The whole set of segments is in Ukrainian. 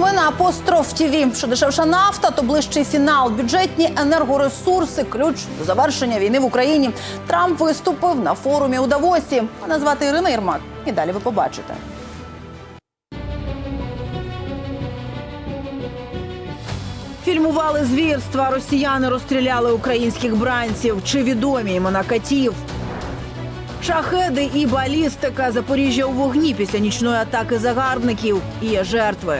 новини апостроф ТІВІ. Що дешевша нафта, то ближчий фінал. Бюджетні енергоресурси ключ до завершення війни в Україні. Трамп виступив на форумі у Давосі. Мене звати Ірина Єрмак. І далі ви побачите. Фільмували звірства. Росіяни розстріляли українських бранців. Чи відомі імена катів? Шахеди і балістика Запоріжжя у вогні після нічної атаки загарбників. І є жертви.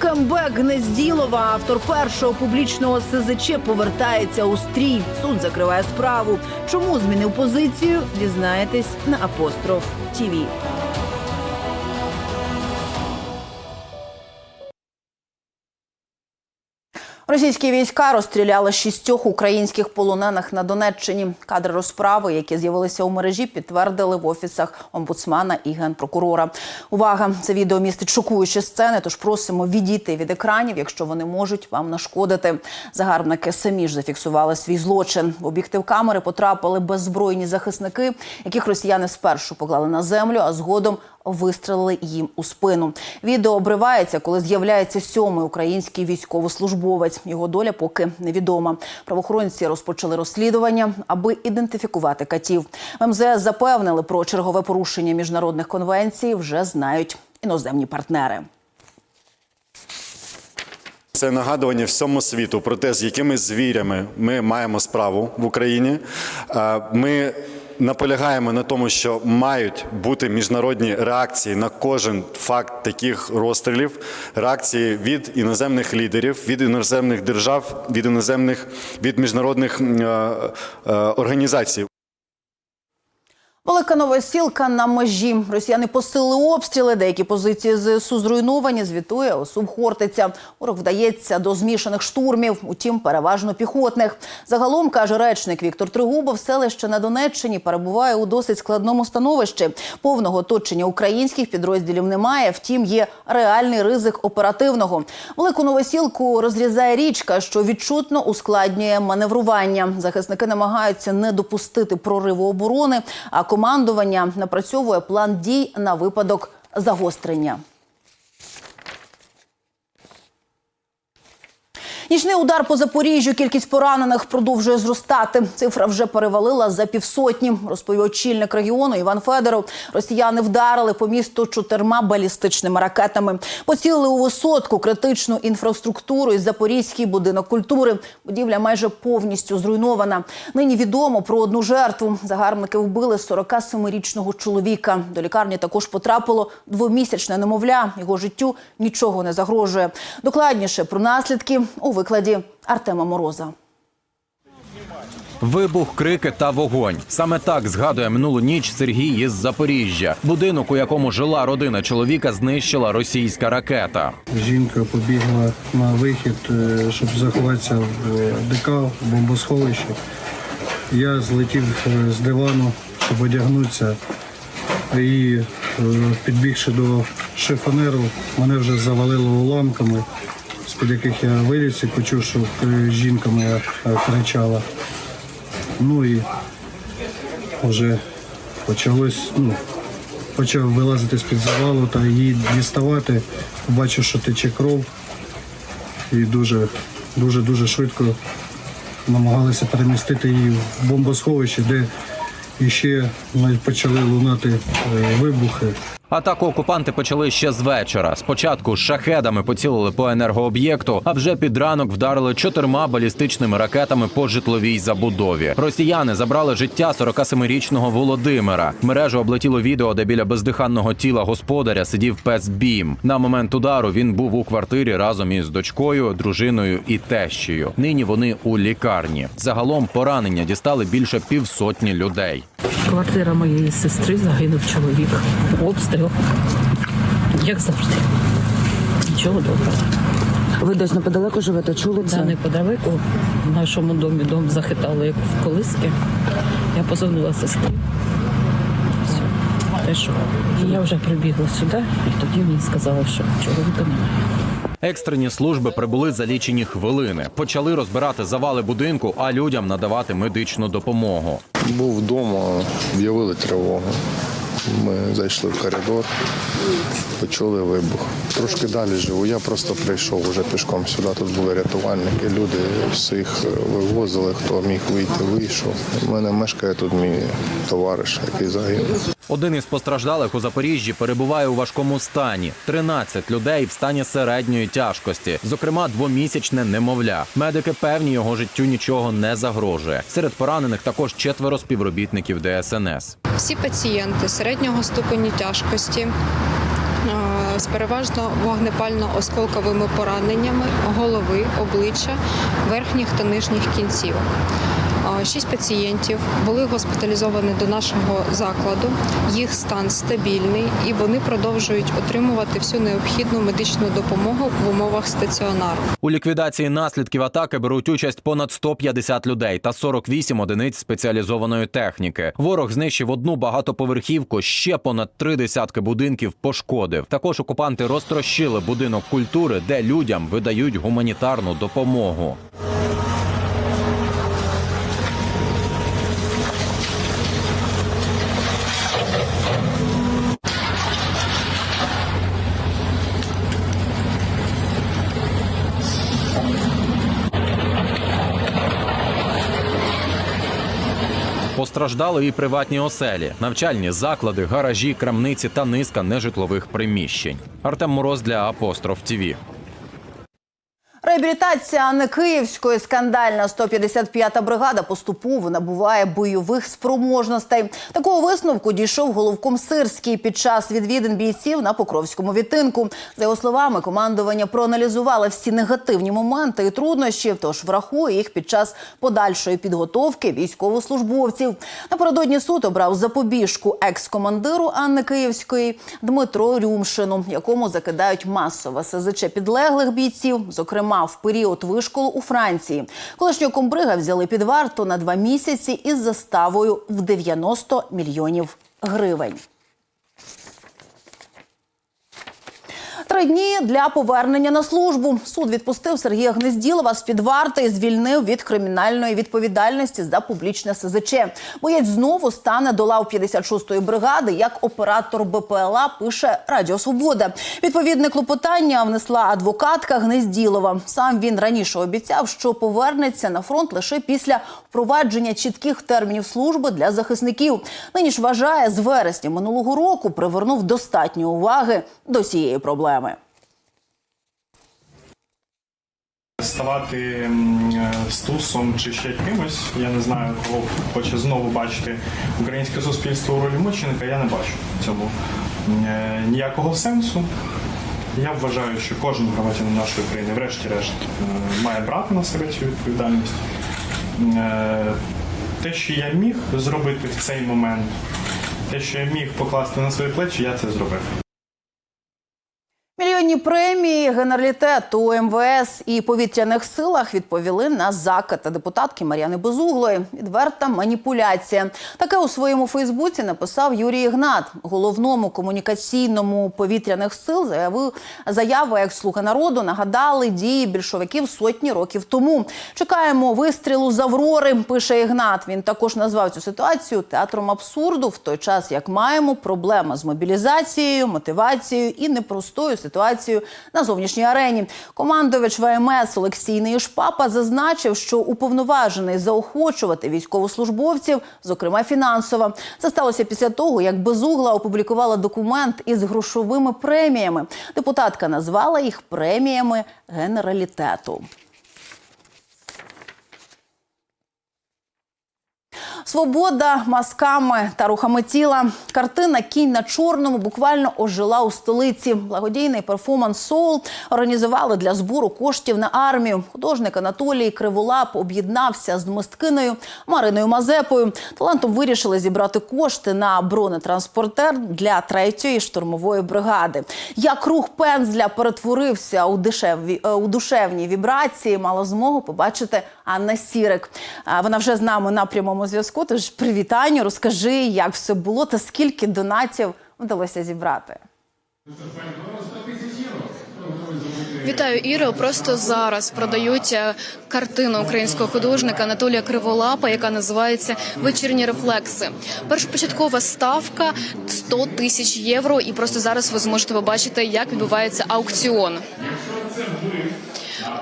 Камбек Гнезділова, автор першого публічного СЗЧ, повертається у стрій. Суд закриває справу. Чому змінив позицію? Дізнаєтесь на апостроф ТІВІ. Російські війська розстріляли шістьох українських полонених на Донеччині. Кадри розправи, які з'явилися у мережі, підтвердили в офісах омбудсмана і генпрокурора. Увага! Це відео містить шокуючі сцени. Тож просимо відійти від екранів, якщо вони можуть вам нашкодити. Загарбники самі ж зафіксували свій злочин. В об'єктив камери потрапили беззбройні захисники, яких росіяни спершу поклали на землю, а згодом вистрелили їм у спину. Відео обривається, коли з'являється сьомий український військовослужбовець. Його доля поки невідома. Правоохоронці розпочали розслідування, аби ідентифікувати катів. МЗС запевнили про чергове порушення міжнародних конвенцій. Вже знають іноземні партнери. Це нагадування всьому світу про те, з якими звірями ми маємо справу в Україні. Е, Ми наполягаємо на тому, що мають бути міжнародні реакції на кожен факт таких розстрілів, реакції від іноземних лідерів, від іноземних держав, від іноземних від міжнародних е, е, організацій. Велика новосілка на межі. Росіяни посилили обстріли. Деякі позиції ЗСУ зруйновані. Звітує Осум Хортиця. Ворог вдається до змішаних штурмів, утім, переважно піхотних. Загалом каже речник Віктор Тригубов, селище на Донеччині перебуває у досить складному становищі. Повного оточення українських підрозділів немає. Втім, є реальний ризик оперативного. Велику новосілку розрізає річка, що відчутно ускладнює маневрування. Захисники намагаються не допустити прориву оборони. А командування напрацьовує план дій на випадок загострення. Нічний удар по Запоріжжю. Кількість поранених продовжує зростати. Цифра вже перевалила за півсотні. Розповів очільник регіону Іван Федоров. Росіяни вдарили по місту чотирма балістичними ракетами. Поцілили у висотку критичну інфраструктуру із Запорізький будинок культури. Будівля майже повністю зруйнована. Нині відомо про одну жертву. Загарбники вбили 47-річного чоловіка. До лікарні також потрапило двомісячне немовля. Його життю нічого не загрожує. Докладніше про наслідки у викладі Артема Мороза. Вибух, крики та вогонь. Саме так згадує минулу ніч Сергій із Запоріжжя. Будинок, у якому жила родина чоловіка, знищила російська ракета. Жінка побігла на вихід, е, щоб заховатися в е, ДК, в бомбосховищі. Я злетів е, з дивану, щоб одягнутися. І підбігши до шифонеру, мене вже завалило уламками, з-під яких я виліз і почув, що е, жінка моя е, кричала. Ну і вже почалось, ну, почав вилазити з-під завалу та її діставати. Бачу, що тече кров. І дуже, дуже, дуже швидко намагалися перемістити її в бомбосховище, де іще почали лунати е, вибухи. Атаку окупанти почали ще з вечора. Спочатку шахедами поцілили по енергооб'єкту, а вже під ранок вдарили чотирма балістичними ракетами по житловій забудові. Росіяни забрали життя 47-річного Володимира. Мережу облетіло відео, де біля бездиханного тіла господаря сидів пес Бім. На момент удару він був у квартирі разом із дочкою, дружиною і тещею. Нині вони у лікарні. Загалом поранення дістали більше півсотні людей. Квартира моєї сестри загинув чоловік. Обстріл. Як завжди. Нічого доброго. Ви десь неподалеку живете, чули це? Це неподалеку в нашому домі дом захитало, як в колиски. Я позвонила сестрі. Все. Те, що і я вже прибігла сюди, і тоді мені сказали, що чоловіка немає. Екстрені служби прибули за лічені хвилини. Почали розбирати завали будинку, а людям надавати медичну допомогу. Був вдома, об'явили тривогу. Ми зайшли в коридор. Почули вибух. Трошки далі живу. Я просто прийшов уже пішком сюди. Тут були рятувальники, люди всіх вивозили, хто міг вийти, вийшов. У мене мешкає тут мій товариш, який загинув. Один із постраждалих у Запоріжжі перебуває у важкому стані. 13 людей в стані середньої тяжкості, зокрема, двомісячне немовля. Медики певні його життю нічого не загрожує. Серед поранених також четверо співробітників ДСНС. Всі пацієнти середнього ступеню тяжкості з переважно вогнепально-осколковими пораненнями голови, обличчя, верхніх та нижніх кінців. Шість пацієнтів були госпіталізовані до нашого закладу. Їх стан стабільний і вони продовжують отримувати всю необхідну медичну допомогу в умовах стаціонару. У ліквідації наслідків атаки беруть участь понад 150 людей та 48 одиниць спеціалізованої техніки. Ворог знищив одну багатоповерхівку, ще понад три десятки будинків пошкодив. Також окупанти розтрощили будинок культури, де людям видають гуманітарну допомогу. Постраждали і приватні оселі, навчальні заклади, гаражі, крамниці та низка нежитлових приміщень. Артем Мороз для Апостроф ТІВІ. Реабілітація Анни Київської скандальна 155-та бригада поступово набуває бойових спроможностей. Такого висновку дійшов головком Сирський під час відвідин бійців на Покровському відтинку. За його словами, командування проаналізувало всі негативні моменти і труднощі, тож врахує їх під час подальшої підготовки військовослужбовців. Напередодні суд обрав запобіжку екс-командиру Анни Київської Дмитро Рюмшину, якому закидають масове СЗЧ підлеглих бійців, зокрема в період вишколу у Франції. Колишнього комбрига взяли під варту на два місяці із заставою в 90 мільйонів гривень. Три дні для повернення на службу. Суд відпустив Сергія Гнезділова з під варти і звільнив від кримінальної відповідальності за публічне СЗЧ. Боєць знову стане до лав 56-ї бригади як оператор БПЛА. Пише Радіо Свобода. Відповідне клопотання внесла адвокатка Гнезділова. Сам він раніше обіцяв, що повернеться на фронт лише після впровадження чітких термінів служби для захисників. Нині ж вважає, з вересня минулого року привернув достатньо уваги до цієї проблеми. Ставати е, стусом чи ще кимось. Я не знаю, кого хоче знову бачити українське суспільство у ролі мученика. Я не бачу цьому е, ніякого сенсу. Я вважаю, що кожен громадянин нашої країни, врешті-решт, е, має брати на себе цю відповідальність. Те, що я міг зробити в цей момент, те, що я міг покласти на свої плечі, я це зробив. Мільйонні премії генералітету МВС і повітряних силах відповіли на закид депутатки Мар'яни Безуглої. Відверта маніпуляція. Таке у своєму Фейсбуці написав Юрій Ігнат. Головному комунікаційному повітряних сил заявив заяви як слуга народу нагадали дії більшовиків сотні років тому. Чекаємо вистрілу з Аврори. Пише Ігнат. Він також назвав цю ситуацію театром абсурду в той час, як маємо проблеми з мобілізацією, мотивацією і непростою ситуацією на зовнішній арені. Командувач ВМС Олексій Нишпапа зазначив, що уповноважений заохочувати військовослужбовців, зокрема фінансово. Це сталося після того, як Безугла опублікувала документ із грошовими преміями. Депутатка назвала їх преміями генералітету. Свобода масками та рухами тіла. Картина Кінь на чорному буквально ожила у столиці. Благодійний перформанс Соул організували для збору коштів на армію. Художник Анатолій Криволап об'єднався з мисткиною Мариною Мазепою. Талантом вирішили зібрати кошти на бронетранспортер для третьої штурмової бригади. Як рух пензля перетворився у дешеві е, у душевні вібрації, мала змогу побачити Анна Сірик. Вона вже з нами на прямому зв'язку. Тож привітання, розкажи, як все було та скільки донатів вдалося зібрати. Вітаю, Іро. Просто зараз продають е, картину українського художника Анатолія Криволапа, яка називається Вечірні рефлекси. Першопочаткова ставка 100 тисяч євро. І просто зараз ви зможете побачити, як відбувається аукціон.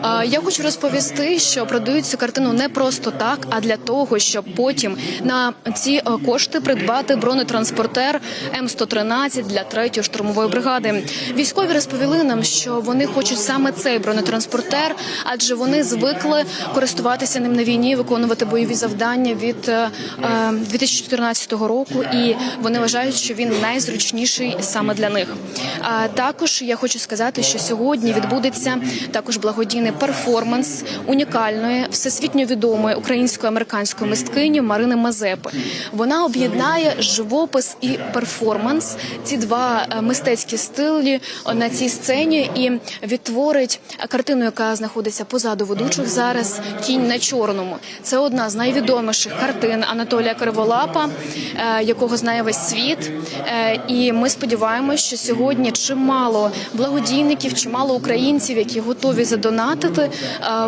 Е, Я хочу розповісти, що продають цю картину не просто так, а для того, щоб потім на ці е, кошти придбати бронетранспортер М113 для 3-ї штурмової бригади. Військові розповіли нам, що вони хочуть саме цей бронетранспортер, адже вони звикли користуватися ним на війні, виконувати бойові завдання від е, е, 2014 року, і вони вважають, що він найзручніший саме для них. Також я хочу сказати, що сьогодні відбудеться також благодійний перформанс унікальної всесвітньо відомої українсько-американської мисткині Марини Мазепи. Вона об'єднає живопис і перформанс ці два е, мистецькі стилі на цій сцені і відтворить картину, яка знаходиться позаду ведучих зараз. Кінь на чорному. Це одна з найвідоміших картин Анатолія Криволапа, е, якого знає весь світ. Е, І ми сподіваємося, що сьогодні чимало благодійників, чимало українців, які готові задонатити,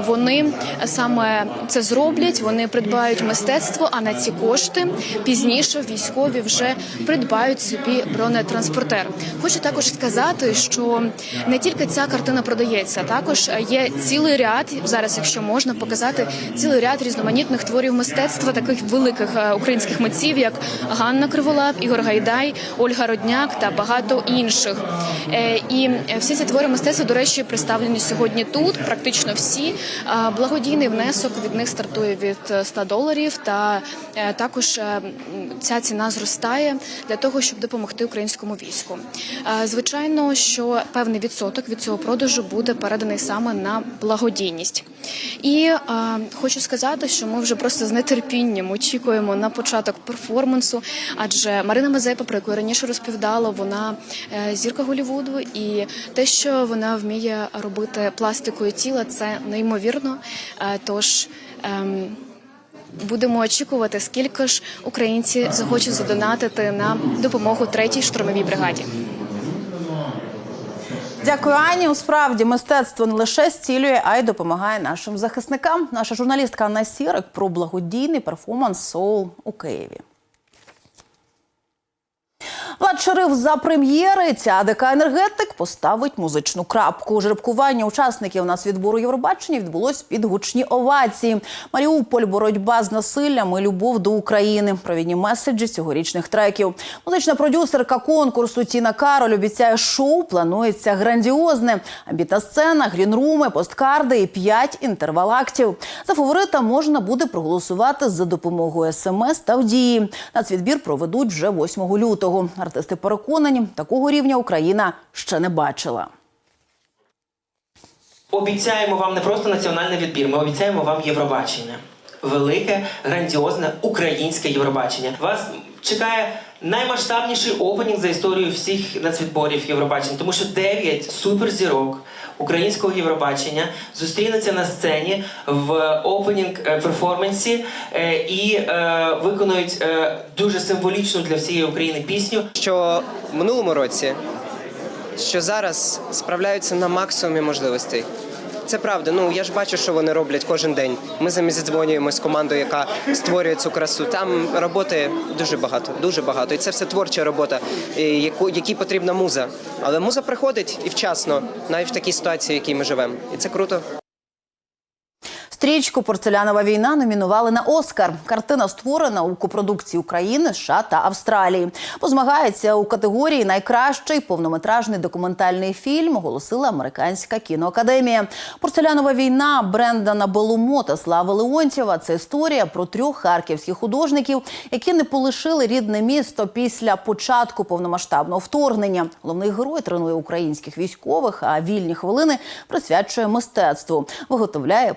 вони саме це зроблять. Вони придбають мистецтво. А на ці кошти пізніше військові вже придбають собі бронетранспортер. Хочу також сказати, що не тільки ця картина продається, також є цілий ряд зараз, якщо можна показати цілий ряд різноманітних творів мистецтва, таких великих е, українських митців, як Ганна Криволап, Ігор Гайдай, Ольга Родняк та багато інших. Е, І всі ці твори мистецтва, до речі, представлені сьогодні тут. Практично всі благодійний внесок від них стартує від е, 100 доларів. Та е, також е, ця ціна зростає для того, щоб допомогти українському війську. Е, Звичайно, що певний відсоток від цього продажу буде переданий саме на благодійність. І е, хочу сказати, що ми вже просто з нетерпінням очікуємо на початок перформансу, адже Марина Мазепа, про яку я раніше розповідала, вона е, зірка Голівуду, і те, що вона вміє робити пластикою тіла, це неймовірно. Е, тож ем, будемо очікувати, скільки ж українці захочуть задонатити на допомогу третій штурмовій бригаді. Дякую, Ані. Справді мистецтво не лише зцілює, а й допомагає нашим захисникам. Наша журналістка Анна Сірик про благодійний перформанс Соул у Києві. Влад за прем'єри. Ця ДК енергетик поставить музичну крапку. Жеребкування учасників нацвідбору Євробачення відбулось під гучні овації. Маріуполь, боротьба з насиллям і любов до України. Провідні меседжі цьогорічних треків. Музична продюсерка конкурсу Тіна Кароль обіцяє шоу. Планується грандіозне. Амбітна сцена, грінруми, посткарди і п'ять інтервал-актів. За фаворита можна буде проголосувати за допомогою смс та в дії. Нацвідбір проведуть вже 8 лютого. Артисти переконані, такого рівня Україна ще не бачила. Обіцяємо вам не просто національний відбір, ми обіцяємо вам Євробачення. Велике, грандіозне українське Євробачення. Вас чекає наймасштабніший опенінг за історію всіх нацвідборів Євробачення, тому що 9 суперзірок українського Євробачення зустрінуться на сцені в опенінг перформансі е, і е, виконують е, дуже символічну для всієї України пісню. що в минулому році, що зараз справляються на максимумі можливостей. Це правда. Ну я ж бачу, що вони роблять кожен день. Ми самі дзвонюємо з командою, яка створює цю красу. Там роботи дуже багато, дуже багато. І це все творча робота, яку якій потрібна муза. Але муза приходить і вчасно, навіть в такій ситуації, в якій ми живемо. І це круто. Стрічку Порцелянова війна номінували на Оскар. Картина створена у копродукції України, США та Австралії. Позмагається у категорії Найкращий повнометражний документальний фільм. Оголосила американська кіноакадемія. Порцелянова війна Брендана Белумо та Слави Леонтьєва. Це історія про трьох харківських художників, які не полишили рідне місто після початку повномасштабного вторгнення. Головний герой тренує українських військових, а вільні хвилини присвячує мистецтву. Виготовляє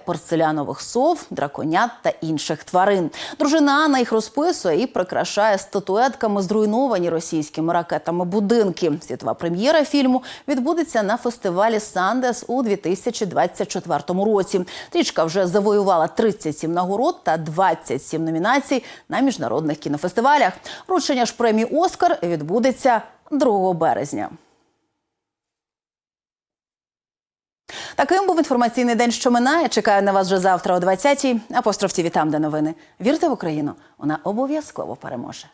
порцелянових сов, драконят та інших тварин. Дружина Анна їх розписує і прикрашає статуетками зруйновані російськими ракетами будинки. Світова прем'єра фільму відбудеться на фестивалі Сандес у 2024 році. Стрічка вже завоювала 37 нагород та 27 номінацій на міжнародних кінофестивалях. Вручення ж премії Оскар відбудеться 2 березня. Таким був інформаційний день, що минає. Чекаю на вас вже завтра о 20-й. Апостроф ТІВІ там, де новини. Вірте в Україну, вона обов'язково переможе.